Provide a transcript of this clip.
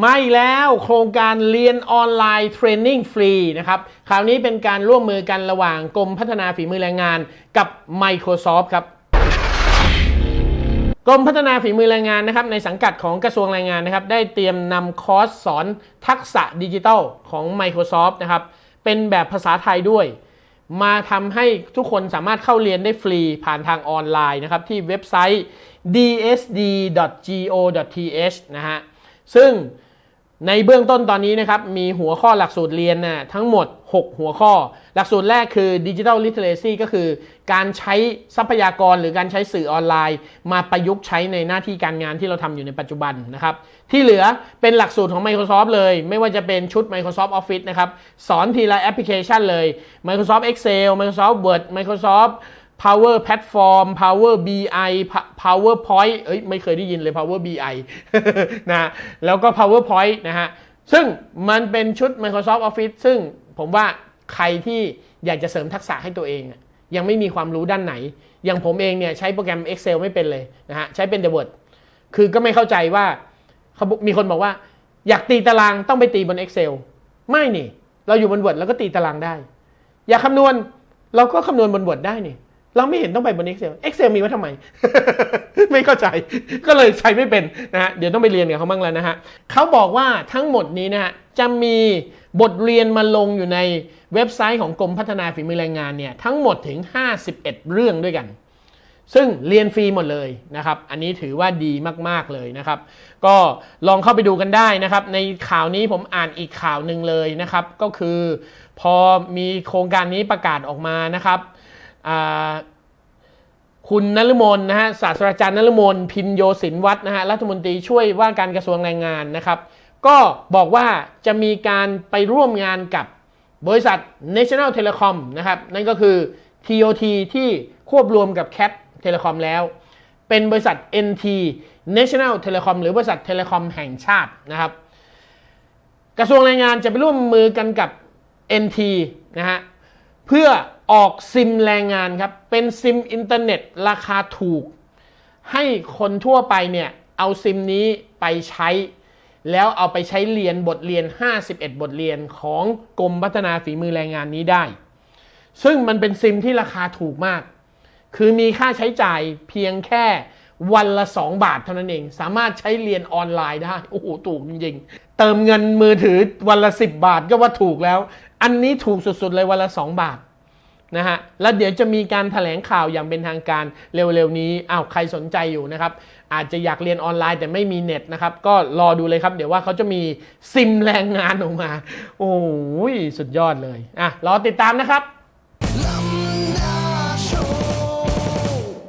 ไม่แล้วโครงการเรียนออนไลน์เทรนนิ่งฟรีนะครับ คราวนี้เป็นการร่วมมือกันระหว่างกรมพัฒนาฝีมือแรงงานกับ Microsoft ครับกรมพัฒนาฝีมือแรงงานนะครับในสังกัดของกระทรวงแรงงานนะครับได้เตรียมนำคอร์สสอนทักษะดิจิทัลของ Microsoft นะครับเป็นแบบภาษาไทยด้วย มาทำให้ทุกคนสามารถเข้าเรียนได้ฟรีผ่านทางออนไลน์นะครับที่เว็บไซต์ dsd.go.th นะฮะ ซึ่งในเบื้องต้นตอนนี้นะครับมีหัวข้อหลักสูตรเรียนนะทั้งหมด 6 หัวข้อ หลักสูตรแรกคือ Digital Literacy ก็คือการใช้ทรัพยากรหรือการใช้สื่อออนไลน์ มาประยุกต์ใช้ในหน้าที่การงานที่เราทำอยู่ในปัจจุบันนะครับที่เหลือเป็นหลักสูตรของ Microsoft เลย ไม่ว่าจะเป็นชุด Microsoft Office นะครับสอนทีละแอปพลิเคชันเลย Microsoft Excel Microsoft Word Microsoft Power Platform Power BI PowerPoint เอ้ยไม่เคยได้ยินเลย Power BI นะแล้วก็ PowerPoint นะฮะ ซึ่งมันเป็นชุด Microsoft Office ซึ่งผมว่าใครที่อยากจะเสริมทักษะให้ตัวเอง ยังไม่มีความรู้ด้านไหน อย่างผมเองเนี่ยใช้โปรแกรม Excel ไม่เป็นเลยนะฮะ ใช้เป็น The Word คือก็ไม่เข้าใจว่าเขามีคนบอกว่า อยากตีตารางต้องไปตีบน Excel ไม่นี่ เราอยู่บน Word แล้วก็ตีตารางได้ อยากคำนวณเราก็คำนวณบน Word ได้นี่ เราไม่เห็นต้องไปบน Excel Excel มีไว้ทำไม ไม่เข้าใจ ก็เลยใช้ไม่เป็นนะฮะ เดี๋ยวต้องไปเรียนกับเขาบ้างแล้วนะฮะเขาบอกว่าทั้งหมดนี้นะฮะจะมีบทเรียนมาลงอยู่ในเว็บไซต์ของกรมพัฒนาฝีมือแรงงานเนี่ยทั้งหมดถึง 51 เรื่องด้วยกัน ซึ่งเรียนฟรีหมดเลยนะครับ อันนี้ถือว่าดีมากๆเลยนะครับ ก็ลองเข้าไปดูกันได้นะครับ ในข่าวนี้ผมอ่านอีกข่าวหนึ่งเลยนะครับ ก็คือ พอมีโครงการนี้ประกาศออกมานะครับ คุณนฤมลนะฮะศาสตราจารย์นฤมลพินโยสินวัฒน์นะฮะรัฐมนตรีช่วยว่าการกระทรวงแรงงานนะครับ ก็บอกว่าจะมีการไปร่วมงานกับบริษัท National Telecom นะครับ นั่นก็คือ TOT ที่ควบรวมกับ Cat Telecom แล้ว เป็นบริษัท NT National Telecom หรือบริษัทเทเลคอมแห่งชาตินะครับ กระทรวงแรงงานจะไปร่วมมือกันกับ NT นะฮะเพื่อ ออกซิมแรงงานครับ เป็นซิมอินเทอร์เน็ตราคาถูก ให้คนทั่วไปเนี่ย เอาซิมนี้ไปใช้ แล้วเอาไปใช้เรียนบทเรียน 51 บทเรียนของกรมพัฒนาฝีมือแรงงานนี้ได้ ซึ่งมันเป็นซิมที่ราคาถูกมาก คือมีค่าใช้จ่ายเพียงแค่วันละ 2 บาทเท่านั้นเอง สามารถใช้เรียนออนไลน์ได้ โอ้โห ถูกจริงๆ เติมเงินมือถือวันละ 10 บาทก็ว่าถูกแล้ว อันนี้ถูกสุดๆเลยวันละ 2 บาท นะฮะ แล้วเดี๋ยวจะมีการถแถลงข่าวอย่างเป็นทางการเร็วๆนี้ อ้าวใครสนใจอยู่นะครับ อาจจะอยากเรียนออนไลน์แต่ไม่มีเน็ตนะครับ ก็รอดูเลยครับ เดี๋ยวว่าเขาจะมีซิมแรงงานออกมา โอ้ยสุดยอดเลย อะ รอติดตามนะครับ